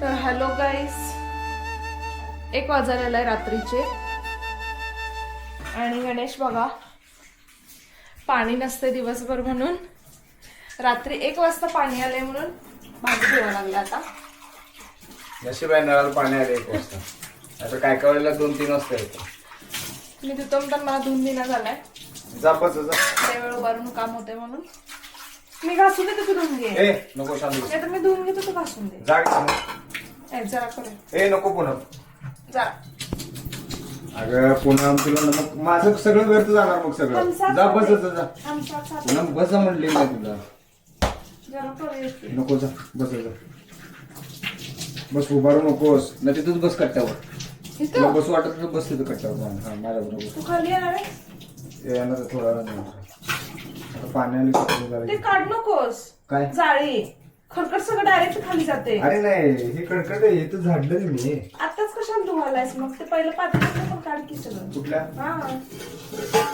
तर हॅलो गाईस. एक वाजायला आहे रात्रीचे. आणि गणेश बघा पाणी नसते दिवसभर म्हणून. रात्री एक वाजता पाणी आले म्हणून भाजी धुवा लागला आता. नशीब आहे नळाला पाणी आले एक वाजता. आता काय काय वेळेला दोन तीन वाजता येतो. मी धुतो तर मला धुवून दिना झालाय. जा बस जा. त्यावेळ उभारून काम होते म्हणून. मी घासून देते तू धुवून घे. ए नको शांत. नाही तर मी धुवून घेतो तू घासून दे. जा. ए, जरा करे ए नको पुन्हा. जरा. अगं पुन्हा तुला मग माझं सगळं व्यर्थ जाणार मग सगळं. जा बस जा जा आमचा साथ पुन्हा बस जा म्हणले मी तुला. जरा करे येते. नको जा बस जा. बस उभारू नकोस. ना तिथंच बस कट्ट्यावर. तुला इथं बस वाटत तर बस तिथं कट्ट्यावर हा माझ्या बरोबर तू खाली येणार आहे येणार थोडा वेळ नंतर. आता पाणी आली की तुला ते काढ नकोस. काय? जाळी. खरकट सगळं डायरेक्ट खाली जाते. अरे नाही हे कडकड हे तर झाडलं रे मी. आताच कशाला धुवायलायस मग? ते पहिलं पातेलं पण काढ की सगळं. कुठल्या? हा.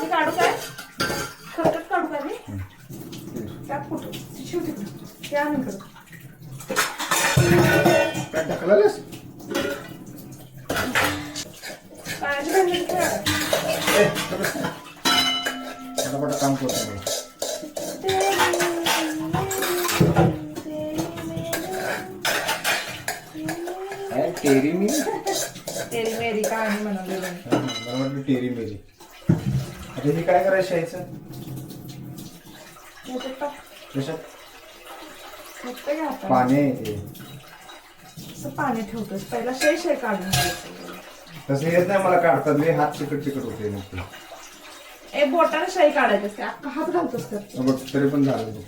मी काढू काय? खरकट काढू काय मी? त्यात कुठं? शिव तिकडं. ते आम्ही करू काय आहे? पटापट काम करतो मी. टेरी मी तेरी मेरी कहाणी म्हणाली बाई. हा, मला वाटलं टेरी मेरी आता हे काय करायचं. कशात आता. पाणी आहे ते. असं पाणी ठेवतोस पहिला शे शे काढून. तसं येत नाही मला काढतात मी हात चिकट चिकट होते नक्की ए बोटाने शाई काढायची असते. अख्खा हात घालतोस तर बघ तरी पण झालं बघ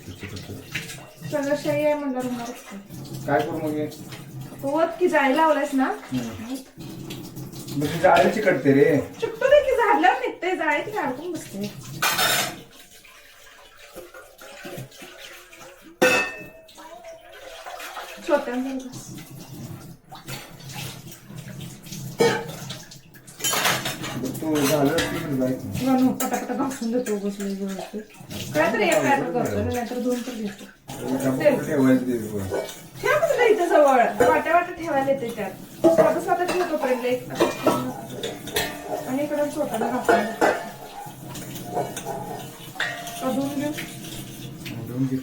सगळं शाई आहे म्हणलं होणारच काय. करू मग हे? तू वत की जाळी लावलायस ना. मग ती जाळी चिकटते रे. चुकतो दे की झाडल्यावर निघते जाळीत अडकून बसते. छोट्यांचं बस. मग तू झालं की जायचं पटापटा घासून देतो बसले काय तर एक काय तर करतो नाहीतर दोन तर घेतो. कुठं ठेवायचं ते बघ. ठेव कुठं इथं जवळ. वाट्या वाट्या ठेवायला येते त्यात. स्वतः स्वतः ठेवतो पर्यंत एक आणि इकडं स्वतःला धुवून घेऊ. घे.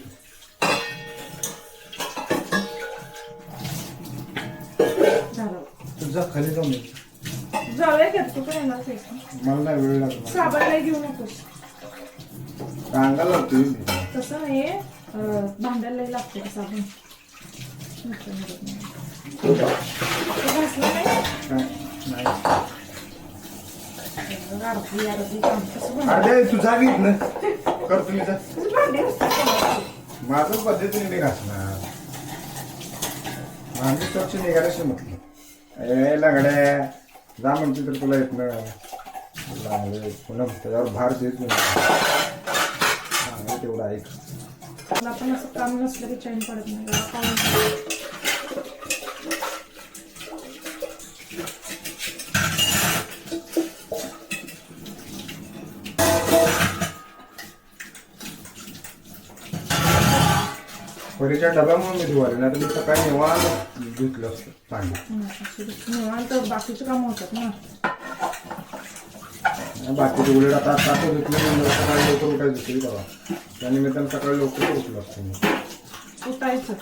झालं. खाली जाऊन ये. जाऊया का तू पण येणार ना? मला नाही वेळ लागला साबणला घेऊ नकोस अंगाला लावतोय मी. तसं नाही अं, भांड्याला लई लागते का साबण नुसतं मिळत नाही. तू घासला नाही काय? नाही. अर्धी अर्धी काम कसं भांडं- अरे तू जा घेत ना करतो मी जा भांडे घासतात? माझं पद्धतीने मी घासणार माझी स्वच्छ निघाल्याशी म्हटलं ए लगड्या जा म्हणते तर तुला येत नाही पुन्हा त्याच्यावर भार देत नाही. तेवढं ऐक. मला पण असं काम नसलं की चैन पडत नाही. परीच्या डब्यामुळे मी धुवाले नाही तर मी सकाळी निवांत धुतलं. असतं पाणी निवांत बाकीचे काम होतात ना. बाकीचे उलट आता आता धुतलं म्हणजे सकाळी लवकर उठायचं दुसरी बाबा. त्या निमित्तानं सकाळी लवकर उठलो असतो मी. उठायचं.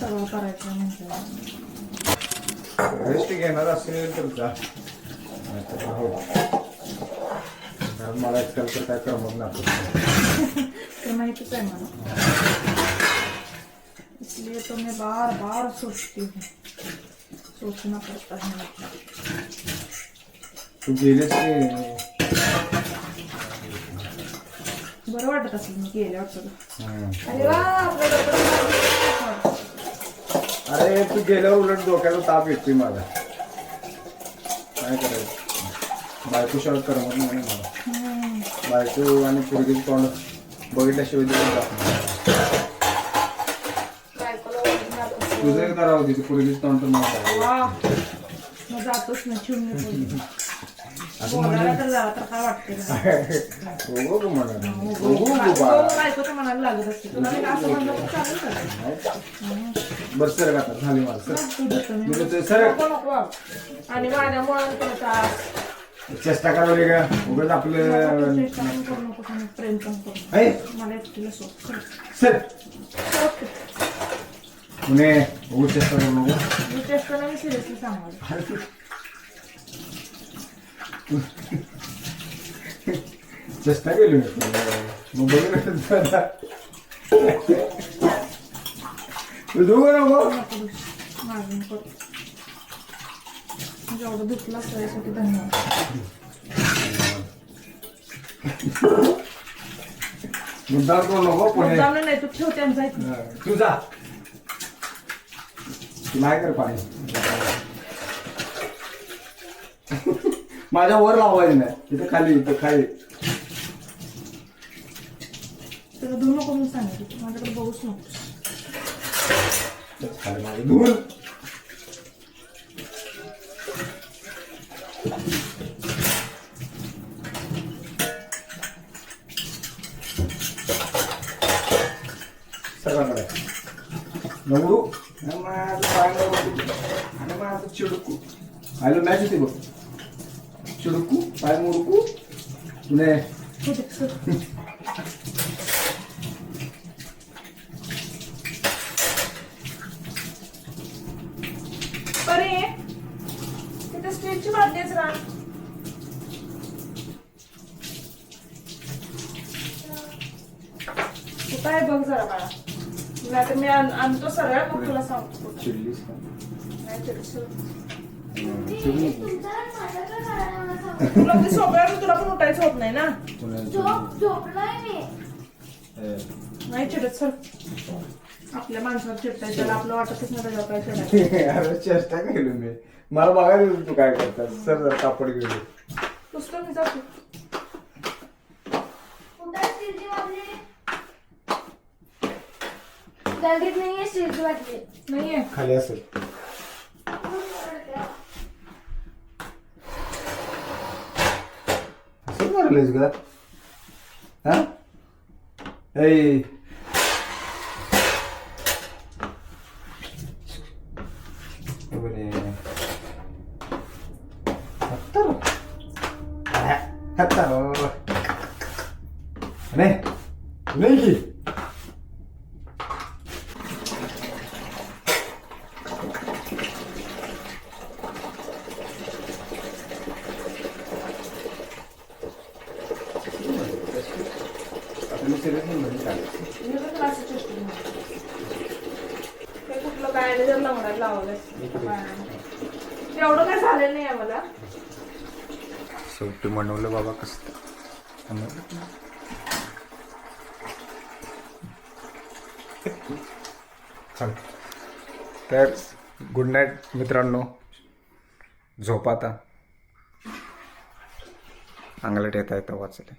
सगळं करायचं म्हणजे. रेस्ट घेणार असेल तर जा. नाहीतर हो कारण मला एकट्याला तर काय करमत नाही. ते माहितीच आहे मला. इसलिए तो मैं बार बार सोचती हूँ। सोचना पड़ता है तू गेलेस बरं वाटत असेल मी गेल्यावर सगळं. अरे वा आपलं. अरे तू गेल्यावर उलट डोक्याचा ताप येतोय माझा काय करायचं? बायको शाळेत करमत नाही ना मला. हम्म. बायको आणि पोरगीचं तोंड बघितल्याशिवाय दिवस जात नाही. बायकोला तुझं एकदा राहू दे पोरगीचं तोंड तर मला. वा मग जातोच ना चिमणी बोलायला तर जरा तर काय वाटते ना. उगो गो म्हणाला. हो, उगो गो हो, बाळा. बायकोच्या मनाला लागत असते तुला नाही का असं म्हणलं तर चालेल का? बरं सर आता झाली मला सर तू देतो मी. मी देतोय, सर नको नको बाबा. आणि माझ्या मुळात तुला त्रास चेष्टा करावी का उगाच आपलं चेष्टा पण करू नको आणि प्रेम पण करू नको. ऐ मला एकटीला सोड चल. सर सोड. पुणे उगाच चेष्टा करू नको मी चेष्टा नाही सिरियसली सांगाल चेष्टा केली मी मग बघू दोघं नको जेवढं दुखलं असतं यासाठी धन्यवाद. मुद्दाम करू नको पुणे. नाही तू ठेव त्यांचा तू जा. नाही कर पाणी. माझ्या वर लावायचं नाही. इथं खाली इथं खाली. तुला धुवू नको म्हणून सांगितलं माझ्याकडे बघूच नको इथंच खाली माझं धुवून. सगळ्यांकडे. नवरू आणि माझं पाय नवरू बघ चिडकू पाय मोडकू पुणे हो दे, सर. अरे तिथे स्टीलची बादलीच राह काय बघ जरा बाळा नाही तर मी आण- आणतो सरळ मग तुला सांगतो चिडलीस का तुला ते सोप्यावर तुला पण उठायचं होत नाही ना नाही. चिडत सर आपल्या माणसावर चिडताय त्याला आपलं वाटतच नाही त्याच्यावर काय चिडायचं अरे चेष्टा केली मी मला बघायला होतं तू काय करतात सर जर कापड घेऊन पुस्तक मी जातो नाहीये नाहीये खाली असेल. असं मारलेस का हा ऐ बरे हत्तर आणि नाही नाही म्हणजे काय मी कुठलं काय जर काय झालेलं नाही आम्हाला शेवटी म्हणवलं बाबा कसं चल. तर गुड नाईट मित्रांनो. झोप आता. अंगलट येता येतं वाचले